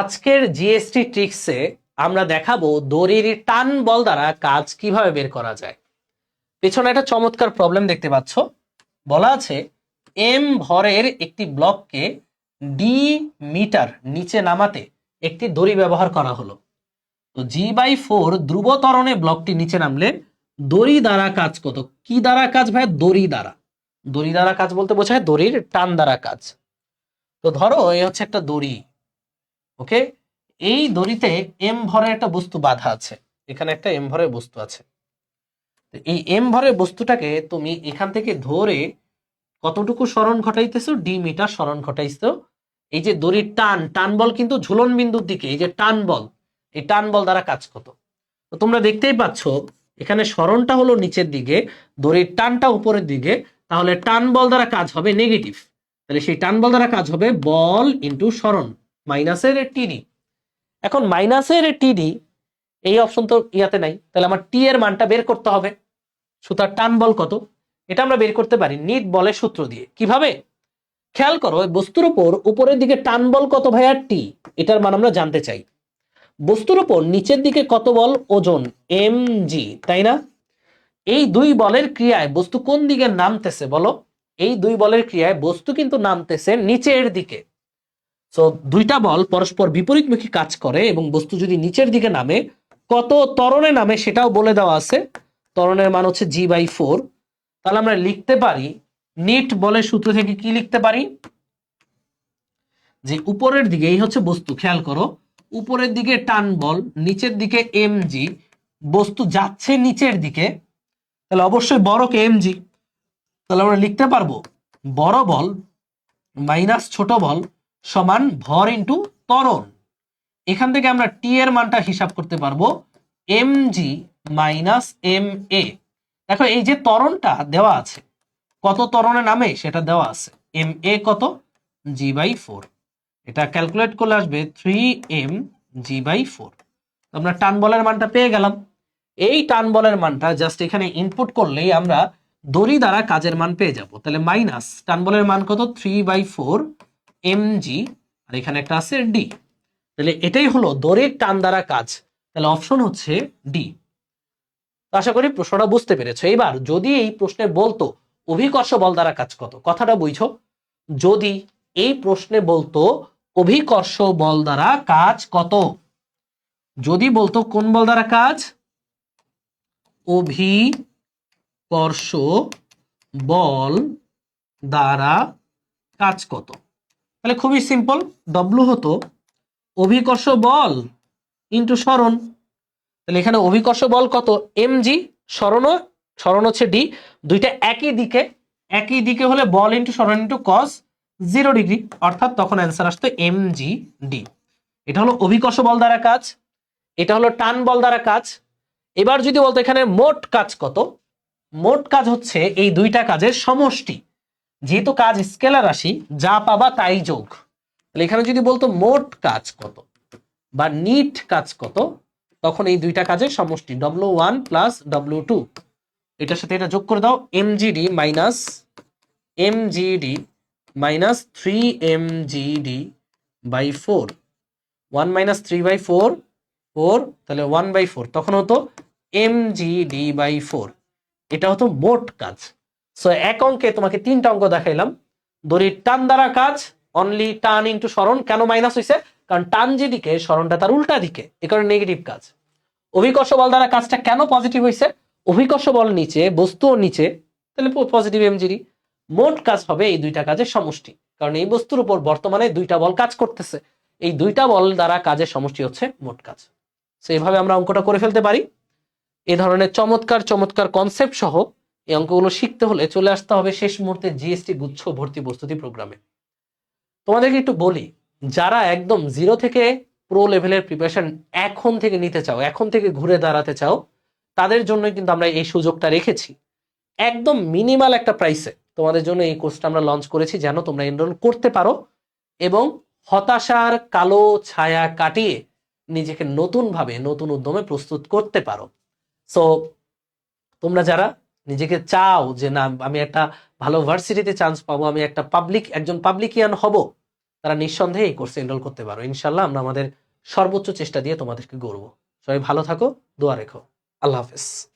আজকের জিএসটি ট্রিক্সে আমরা দেখাবো দড়ির টান বল দ্বারা কাজ কীভাবে বের করা যায়। পেছনে একটা চমৎকার প্রবলেম দেখতে পাচ্ছ। বলা আছে এম ভরের একটি ব্লককে ডি মিটার নিচে নামাতে একটি দড়ি ব্যবহার করা হলো। তো জি বাই ফোর ধ্রুব ত্বরণে ব্লকটি নিচে নামলে দড়ি দ্বারা কাজ কত? কি দ্বারা কাজ ভাই দড়ি দ্বারা। দড়ি দ্বারা কাজ বলতে বোঝায় দড়ির টান দ্বারা কাজ। তো ধরো এই হচ্ছে একটা দড়ি। ওকে? এই দড়িতে এম ভরের একটা বস্তু বাঁধা আছে। এখানে একটা এম ভরের বস্তু আছে। এই এম ভরের বস্তুটাকে তুমি এখান থেকে ধরে কতটুকু স্মরণ ঘটাইতেছো? ডি মিটার স্মরণ ঘটাইছো। এই যে দড়ির টান টান বল কিন্তু ঝুলন বিন্দুর দিকে, এই যে টান বল, এই টান বল দ্বারা কাজ কত তো তোমরা দেখতেই পাচ্ছ, এখানে স্মরণটা হলো নিচের দিকে, দড়ির টানটা উপরের দিকে, তাহলে টান বল দ্বারা কাজ হবে নেগেটিভ তাহলে সেই টান বল দ্বারা কাজ হবে বল ইন্টু স্মরণ। মাইনাসের টিডি এখন মাইনাসের টিডি এই অপশন তো ইয়াতে নাই, তাহলে আমার টি এর মানটা বের করতে হবে। সুতার টান বল কত? এটা আমরা বের করতে পারি নিট বলের সূত্র দিয়ে। কীভাবে? খেয়াল করো বস্তুর উপর উপরের দিকে টান বল কত ভাইয়া? টি এটার মান আমরা জানতে চাই। বস্তুর উপর নিচের দিকে কত বল? ওজন এম জি তাই না? এই দুই বলের ক্রিয়ায় বস্তু কোন দিকে নামতেছে বলো? এই দুই বলের ক্রিয়ায় বস্তু কিন্তু নামতেছে নিচের দিকে। সো দুইটা বল পরস্পর বিপরীতমুখী কাজ করে এবং বস্তু যদি নিচের দিকে নামে, কত ত্বরণে নামে সেটাও বলে দেওয়া আছে। তরণের মান হচ্ছে জি বাই ফোর তাহলে আমরা লিখতে পারি, নেট বলের সূত্র থেকে কি লিখতে পারি? যে উপরের দিকে, এই হচ্ছে বস্তু, খেয়াল করো, উপরের দিকে টান বল, নিচের দিকে এম জি বস্তু যাচ্ছে নিচের দিকে, তাহলে অবশ্যই বড়কে এম জি তাহলে আমরা লিখতে পারব, বড় বল মাইনাস ছোট বল সমান ভর ইন্টু ত্বরণ। এখান থেকে আমরা টি এর মানটা হিসাব করতে পারব। M G minus M A দেখো, এই যে ত্বরণটা দেওয়া আছে, কত ত্বরণে নামে সেটা দেওয়া আছে। এম এ কত? জি বাই ফোর এটা ক্যালকুলেট করলে আসবে three M G by four আমরা টান বলের মানটা পেয়ে গেলাম। এই টান বলের মানটা জাস্ট এখানে ইনপুট করলেই আমরা দড়ি দ্বারা কাজের মান পেয়ে যাব। তাহলে মাইনাস টান বলের মান কত? Three by four M G আর এখানে একটা আছে ডি তাহলে এটাই হলো দড়ির টান দ্বারা কাজ। তাহলে অপশন হচ্ছে ডি আশা করি প্রশ্নটা বুঝতে পেরেছ। এবার যদি এই প্রশ্নে বলতো, অভিকর্ষ বল দ্বারা কাজ কত? কথাটা বুঝছ যদি এই প্রশ্নে বলতো, অভিকর্ষ বল দ্বারা কাজ কত? যদি বলতো কোন বল দ্বারা কাজ? অভিকর্ষ বল দ্বারা কাজ কত? তাহলে খুবই সিম্পল ডব্লু হতো অভিকর্ষ বল ইন্টু স্মরণ। তাহলে এখানে অভিকর্ষ বল কত? এম জি স্মরণ স্মরণ হচ্ছে ডি দুইটা একই দিকে একই দিকে হলে বল ইন্টু স্মরণ ইন্টু কস জিরো ডিগ্রি অর্থাৎ তখন অ্যান্সার আসতো এম জি ডি এটা হলো অভিকর্ষ বল দ্বারা কাজ। এটা হলো টান বল দ্বারা কাজ। এবার যদি বলতো এখানে মোট কাজ কত? মোট কাজ হচ্ছে এই দুইটা কাজের সমষ্টি। যেহেতু কাজ স্কেলার রাশি, যা পাবা তাই যোগ। তাহলে এখানে যদি বলতো মোট কাজ কত বা নিট কাজ কত, তখন এই দুইটা কাজের সমষ্টি W one plus W two এটার সাথে এটা যোগ করে দাও MGD minus MGD minus three MGD by four one minus three by four four তাহলে ওয়ান বাই ফোর তখন হতো এমজিডি বাই ফোর এটা হতো মোট কাজ। সো এক অঙ্কে তোমাকে তিনটা অঙ্ক দেখাইলাম। দড়ির টান দ্বারা কাজ অনলি টান ইন্টু স্মরণ কেন মাইনাস হয়েছে কারণ টান যেদিকে স্মরণটা তার উল্টা দিকে, এ কারণে নেগেটিভ কাজ। অভিকর্ষ বল দ্বারা কাজটা কেন পজিটিভ হয়েছে অভিকর্ষ বল নিচে বস্তুও নিচে, তাহলে পজিটিভ এমজিডি মোট কাজ হবে এই দুইটা কাজের সমষ্টি। কারণ এই বস্তুর উপর বর্তমানে দুইটা বল কাজ করতেছে। এই দুইটা বল দ্বারা কাজের সমষ্টি হচ্ছে মোট কাজ। তো এইভাবে আমরা অঙ্কটা করে ফেলতে পারি। এ ধরনের চমৎকার চমৎকার কনসেপ্ট সহ এই অঙ্কগুলো শিখতে হলে চলে আসতে হবে শেষ মুহূর্তে জিএসটি গুচ্ছ ভর্তি প্রস্তুতি প্রোগ্রামে। তোমাদেরকে একটু বলি, যারা একদম জিরো থেকে প্রো লেভেলের প্রিপারেশন এখন থেকে নিতে চাও, এখন থেকে ঘুরে দাঁড়াতে চাও, তাদের জন্য কিন্তু আমরা এই সুযোগটা রেখেছি। একদম মিনিমাল একটা প্রাইসে তোমাদের জন্য এই কোর্সটা আমরা লঞ্চ করেছি যেন তোমরা এনরোল করতে পারো এবং হতাশার কালো ছায়া কাটিয়ে নিজেকে নতুনভাবে, নতুন উদ্যমে প্রস্তুত করতে পারো। সো তোমরা যারা নিজেকে চাও যে না, আমি একটা ভালো ভার্সিটিতে চান্স পাবো, আমি একটা পাবলিক একজন পাবলিকিয়ান হব। তারা নিঃসন্দেহে এই কোর্সে এনরোল করতে পারো। ইনশাল্লাহ আমরা আমাদের সর্বোচ্চ চেষ্টা দিয়ে তোমাদেরকে গড়বো। সবাই ভালো থাকো, দোয়া রেখো। আল্লাহ হাফেজ।